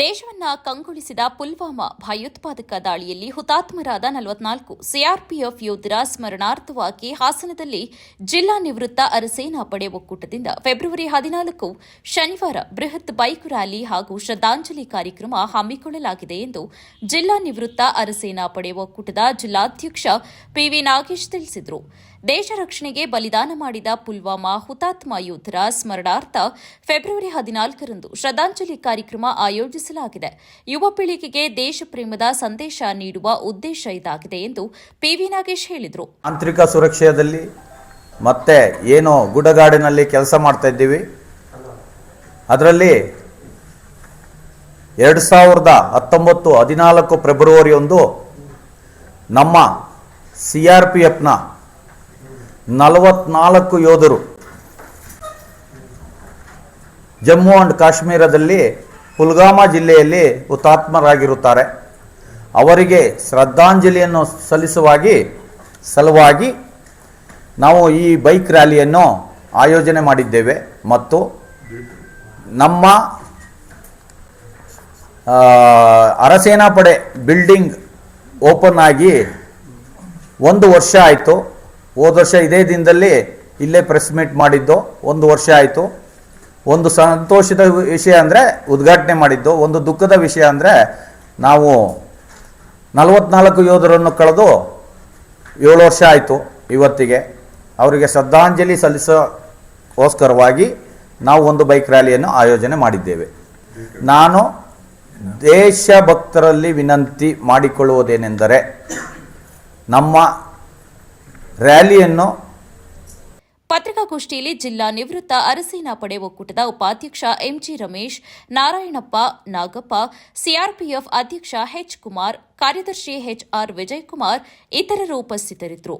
ದೇಶವನ್ನ ಕಂಗೊಳಿಸಿದ ಪುಲ್ವಾಮಾ ಭಯೋತ್ಪಾದಕ ದಾಳಿಯಲ್ಲಿ ಹುತಾತ್ಮರಾದ ನಲವತ್ನಾಲ್ಕು ಸಿಆರ್ಪಿಎಫ್ ಯೋಧರ ಸ್ಮರಣಾರ್ಥವಾಗಿ ಹಾಸನದಲ್ಲಿ ಜಿಲ್ಲಾ ನಿವೃತ್ತ ಅರಸೇನಾ ಪಡೆ ಒಕ್ಕೂಟದಿಂದ ಫೆಬ್ರವರಿ ಹದಿನಾಲ್ಕು ಶನಿವಾರ ಬೃಹತ್ ಬೈಕ್ ರ್ಯಾಲಿ ಹಾಗೂ ಶ್ರದ್ಧಾಂಜಲಿ ಕಾರ್ಯಕ್ರಮ ಹಮ್ಮಿಕೊಳ್ಳಲಾಗಿದೆ ಎಂದು ಜಿಲ್ಲಾ ನಿವೃತ್ತ ಅರಸೇನಾ ಪಡೆ ಒಕ್ಕೂಟದ ಜಿಲ್ಲಾಧ್ಯಕ್ಷ ಪಿವಿ ನಾಗೇಶ್ ತಿಳಿಸಿದರು. ದೇಶ ರಕ್ಷಣೆಗೆ ಬಲಿದಾನ ಮಾಡಿದ ಪುಲ್ವಾಮಾ ಹುತಾತ್ಮ ಯೋಧರ ಸ್ಮರಣಾರ್ಥ ಫೆಬ್ರವರಿ ಹದಿನಾಲ್ಕರಂದು ಶ್ರದ್ಧಾಂಜಲಿ ಕಾರ್ಯಕ್ರಮ ಆಯೋಜಿಸಲಾಗಿದೆ. ಯುವ ಪೀಳಿಗೆಗೆ ದೇಶ ಪ್ರೇಮದ ಸಂದೇಶ ನೀಡುವ ಉದ್ದೇಶ ಇದಾಗಿದೆ ಎಂದು ಪಿವಿ ನಾಗೇಶ್ ಹೇಳಿದರು. ಆಂತರಿಕ ಸುರಕ್ಷೆಯಲ್ಲಿ ಮತ್ತೆ ಏನೋ ಗುಡಗಾಡಿನಲ್ಲಿ ಕೆಲಸ ಮಾಡ್ತಾ ಇದ್ದೀವಿ. ಅದರಲ್ಲಿ ಎರಡು ಸಾವಿರದ ಹತ್ತೊಂಬತ್ತು ಹದಿನಾಲ್ಕು ಫೆಬ್ರವರಿ ಒಂದು ನಮ್ಮ ಸಿ ಆರ್ ಪಿ ಎಫ್ನ ನಲವತ್ನಾಲ್ಕು ಯೋಧರು. ಜಮ್ಮು ಅಂಡ್ ಕಾಶ್ಮೀರದಲ್ಲಿ ಪುಲ್ಗಾಮಾ ಜಿಲ್ಲೆಯಲ್ಲಿ ಹುತಾತ್ಮರಾಗಿರುತ್ತಾರೆ. ಅವರಿಗೆ ಶ್ರದ್ಧಾಂಜಲಿಯನ್ನು ಸಲ್ಲಿಸುವಾಗಿ, ಸಲುವಾಗಿ ನಾವು ಈ ಬೈಕ್ ರ್ಯಾಲಿಯನ್ನು ಆಯೋಜನೆ ಮಾಡಿದ್ದೇವೆ ಮತ್ತು ನಮ್ಮ ಅರಸೇನಾ ಪಡೆ ಬಿಲ್ಡಿಂಗ್ ಓಪನ್ ಆಗಿ ಒಂದು ವರ್ಷ ಆಯಿತು. ಹೋದ ವರ್ಷ ಇದೇ ದಿನದಲ್ಲಿ ಇಲ್ಲೇ ಪ್ರೆಸ್ ಮೀಟ್ ಮಾಡಿದ್ದು, ಒಂದು ವರ್ಷ ಆಯಿತು. ಒಂದು ಸಂತೋಷದ ವಿಷಯ ಅಂದರೆ ಉದ್ಘಾಟನೆ ಮಾಡಿದ್ದು, ಒಂದು ದುಃಖದ ವಿಷಯ ಅಂದರೆ ನಾವು ನಲವತ್ನಾಲ್ಕು ಯೋಧರನ್ನು ಕಳೆದು ಏಳು ವರ್ಷ ಆಯಿತು ಇವತ್ತಿಗೆ. ಅವರಿಗೆ ಶ್ರದ್ಧಾಂಜಲಿ ಸಲ್ಲಿಸೋಸ್ಕರವಾಗಿ ನಾವು ಒಂದು ಬೈಕ್ ರ್ಯಾಲಿಯನ್ನು ಆಯೋಜನೆ ಮಾಡಿದ್ದೇವೆ. ನಾನು ದೇಶಭಕ್ತರಲ್ಲಿ ವಿನಂತಿ ಮಾಡಿಕೊಳ್ಳುವುದೇನೆಂದರೆ ನಮ್ಮ ರ್ಯಾಲಿಯನ್ನು ಪತ್ರಿಕಾಗೋಷ್ಠಿಯಲ್ಲಿ ಜಿಲ್ಲಾ ನಿವೃತ್ತ ಅರಸೇನಾ ಪಡೆ ಒಕ್ಕೂಟದ ಉಪಾಧ್ಯಕ್ಷ ಎಂಜಿ ರಮೇಶ್, ನಾರಾಯಣಪ್ಪ, ನಾಗಪ್ಪ, ಸಿಆರ್ಪಿಎಫ್ ಅಧ್ಯಕ್ಷ ಎಚ್ ಕುಮಾರ್, ಕಾರ್ಯದರ್ಶಿ ಎಚ್ಆರ್ ವಿಜಯಕುಮಾರ್ ಇತರರು ಉಪಸ್ಥಿತರಿದ್ದರು.